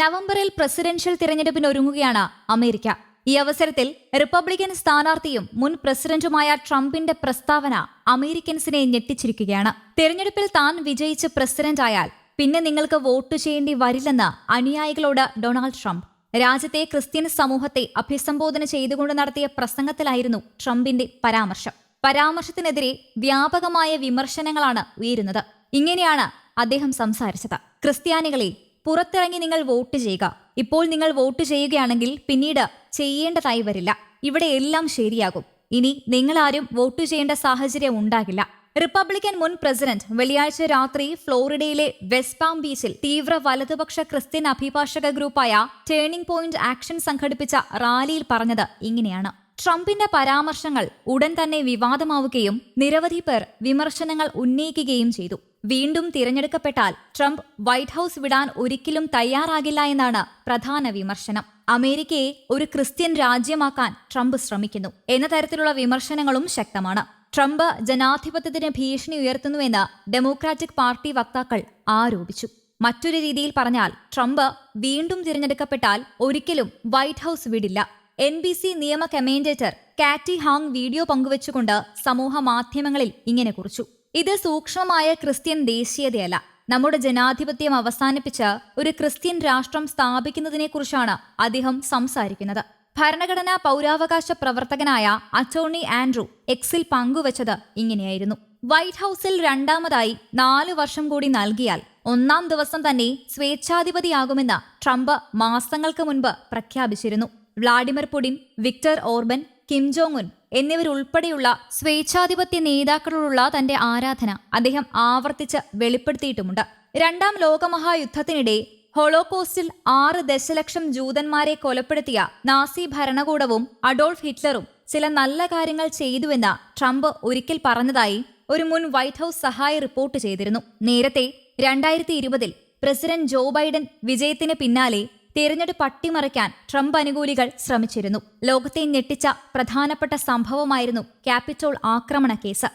നവംബറിൽ പ്രസിഡൻഷ്യൽ തിരഞ്ഞെടുപ്പിന് ഒരുങ്ങുകയാണ് അമേരിക്ക. ഈ അവസരത്തിൽ റിപ്പബ്ലിക്കൻ സ്ഥാനാർത്ഥിയും മുൻ പ്രസിഡന്റുമായ ട്രംപിന്റെ പ്രസ്താവന അമേരിക്കൻസിനെ ഞെട്ടിച്ചിരിക്കുകയാണ്. തിരഞ്ഞെടുപ്പിൽ താൻ വിജയിച്ച് പ്രസിഡന്റായാൽ പിന്നെ നിങ്ങൾക്ക് വോട്ട് ചെയ്യേണ്ടി വരില്ലെന്ന് അനുയായികളോട് ഡൊണാൾഡ് ട്രംപ്. രാജ്യത്തെ ക്രിസ്ത്യൻ സമൂഹത്തെ അഭിസംബോധന ചെയ്തുകൊണ്ട് നടത്തിയ പ്രസംഗത്തിലായിരുന്നു ട്രംപിന്റെ പരാമർശം. പരാമർശത്തിനെതിരെ വ്യാപകമായ വിമർശനങ്ങളാണ് ഉയരുന്നത്. ഇങ്ങനെയാണ് അദ്ദേഹം സംസാരിച്ചത്. ക്രിസ്ത്യാനികളെ പുറത്തിറങ്ങി നിങ്ങൾ വോട്ട് ചെയ്യുക. ഇപ്പോൾ നിങ്ങൾ വോട്ട് ചെയ്യുകയാണെങ്കിൽ പിന്നീട് ചെയ്യേണ്ടതായി വരില്ല. ഇവിടെ എല്ലാം ശരിയാകും. ഇനി നിങ്ങളാരും വോട്ട് ചെയ്യേണ്ട സാഹചര്യം ഉണ്ടാകില്ല. റിപ്പബ്ലിക്കൻ മുൻ പ്രസിഡന്റ് വെള്ളിയാഴ്ച രാത്രി ഫ്ലോറിഡയിലെ വെസ്റ്റ് പാം ബീച്ചിൽ തീവ്ര വലതുപക്ഷ ക്രിസ്ത്യൻ അഭിഭാഷക ഗ്രൂപ്പായ ടേണിംഗ് പോയിന്റ് ആക്ഷൻ സംഘടിപ്പിച്ച റാലിയിൽ പറഞ്ഞത് ഇങ്ങനെയാണ്. ട്രംപിന്റെ പരാമർശങ്ങൾ ഉടൻ തന്നെ വിവാദമാവുകയും നിരവധി പേർ വിമർശനങ്ങൾ ഉന്നയിക്കുകയും ചെയ്തു. വീണ്ടും തിരഞ്ഞെടുക്കപ്പെട്ടാൽ ട്രംപ് വൈറ്റ് ഹൌസ് വിടാൻ ഒരിക്കലും തയ്യാറാകില്ല എന്നാണ് പ്രധാന വിമർശനം. അമേരിക്കയെ ഒരു ക്രിസ്ത്യൻ രാജ്യമാക്കാൻ ട്രംപ് ശ്രമിക്കുന്നു എന്ന തരത്തിലുള്ള വിമർശനങ്ങളും ശക്തമാണ്. ട്രംപ് ജനാധിപത്യത്തിന് ഭീഷണി ഉയർത്തുന്നുവെന്ന് ഡെമോക്രാറ്റിക് പാർട്ടി വക്താക്കൾ ആരോപിച്ചു. മറ്റൊരു രീതിയിൽ പറഞ്ഞാൽ ട്രംപ് വീണ്ടും തിരഞ്ഞെടുക്കപ്പെട്ടാൽ ഒരിക്കലും വൈറ്റ് ഹൌസ് വിടില്ല. എൻ ബി സി നിയമ കമേൻഡേറ്റർ കാറ്റി ഹാങ് വീഡിയോ പങ്കുവച്ചുകൊണ്ട് സമൂഹ മാധ്യമങ്ങളിൽ ഇങ്ങനെ കുറിച്ചു. ഇത് സൂക്ഷ്മമായ ക്രിസ്ത്യൻ ദേശീയതയല്ല. നമ്മുടെ ജനാധിപത്യം അവസാനിപ്പിച്ച് ഒരു ക്രിസ്ത്യൻ രാഷ്ട്രം സ്ഥാപിക്കുന്നതിനെക്കുറിച്ചാണ് അദ്ദേഹം സംസാരിക്കുന്നത്. ഭരണഘടനാ പൗരാവകാശ പ്രവർത്തകനായ അറ്റോർണി ആൻഡ്രു എക്സിൽ പങ്കുവച്ചത് ഇങ്ങനെയായിരുന്നു. വൈറ്റ് ഹൌസിൽ രണ്ടാമതായി നാലു വർഷം കൂടി നൽകിയാൽ ഒന്നാം ദിവസം തന്നെ സ്വേച്ഛാധിപതിയാകുമെന്ന് ട്രംപ് മാസങ്ങൾക്ക് മുൻപ് പ്രഖ്യാപിച്ചിരുന്നു. Vladimir Putin Viktor Orban Kim Jong Un എന്നിവരുൾപ്പെടെയുള്ള സ്വേച്ഛാധിപത്യ നേതാക്കളോടുള്ള തന്റെ ആരാധന അദ്ദേഹം ആവർത്തിച്ച് വെളിപ്പെടുത്തിയിട്ടുമുണ്ട്. രണ്ടാം ലോകമഹായുദ്ധത്തിനിടെ ഹോളോകോസ്റ്റിൽ ആറ് ദശലക്ഷം ജൂതന്മാരെ കൊലപ്പെടുത്തിയ നാസി ഭരണകൂടവും അഡോൾഫ് ഹിറ്റ്ലറും ചില നല്ല കാര്യങ്ങൾ ചെയ്തുവെന്ന് ട്രംപ് ഒരിക്കൽ പറഞ്ഞതായി ഒരു മുൻ വൈറ്റ് ഹൌസ് സഹായി റിപ്പോർട്ട് ചെയ്തിരുന്നു. നേരത്തെ രണ്ടായിരത്തി ഇരുപതിൽ പ്രസിഡന്റ് ജോ ബൈഡൻ വിജയത്തിന് പിന്നാലെ തിരഞ്ഞെടുപ്പ് അട്ടിമറിക്കാൻ ട്രംപ് അനുകൂലികൾ ശ്രമിച്ചിരുന്നു. ലോകത്തെ ഞെട്ടിച്ച പ്രധാനപ്പെട്ട സംഭവമായിരുന്നു ക്യാപിറ്റോൾ ആക്രമണ കേസ്.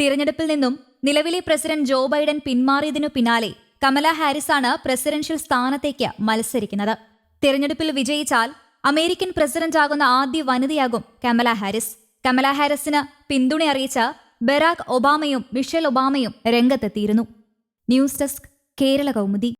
തിരഞ്ഞെടുപ്പിൽ നിന്നും നിലവിലെ പ്രസിഡന്റ് ജോ ബൈഡൻ പിന്മാറിയതിനു പിന്നാലെ കമല ഹാരിസാണ് പ്രസിഡൻഷ്യൽ സ്ഥാനത്തേക്ക് മത്സരിക്കുന്നത്. തിരഞ്ഞെടുപ്പിൽ വിജയിച്ചാൽ അമേരിക്കൻ പ്രസിഡന്റാകുന്ന ആദ്യ വനിതയാകും കമല ഹാരിസ്. കമല ഹാരിസിന് പിന്തുണ അറിയിച്ച ബറാക് ഒബാമയും മിഷേൽ ഒബാമയും രംഗത്തെത്തിയിരുന്നു. News desk Kerala Kaumudi.